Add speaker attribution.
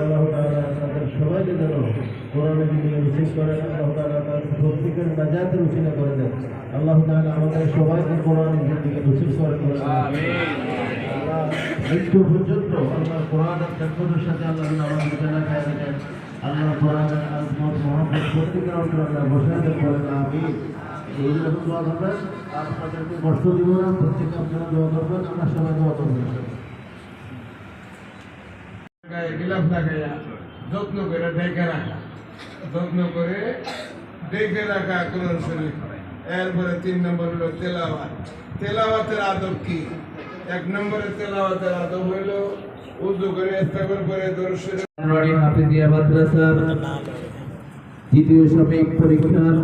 Speaker 1: আল্লাহ তাআলা তাদের সবাইকে যেন কোরআনের দিকে রিসিভ করেন আল্লাহ করে দেন। আল্লাহ তাআলা আমাদের সবাইকে কোরআনের দিকে রিসিভ করে মৃত্যু পর্যন্ত আল্লাহ কোরআনের সাথে আল্লাহ আমাদের জানা খায় দেন আল্লাহ কোরআনের আজমত মহব্বত সত্যিকার অন্তর আল্লাহ বসাতে করেন। আমি এইগুলো দোয়া করবেন। আপনাদেরকে আমরা সবাই দোয়া করবেন
Speaker 2: গিলাফ লাগাইয়া যত্ন করে ঢেকে রাখা। যত্ন করে ঢেকে রাখা কোরআন শরীফ। এরপরে তিন নম্বর হলো তেলাওয়াত। তেলাওয়াতের আদব কি? এক নম্বরে তেলাওয়াতের আদব হইল উজু করে ইস্তাগফার করে দরুদ শরীফ।
Speaker 3: হাফিজিয়া মাদ্রাসার দ্বিতীয় সাময়িক পরীক্ষার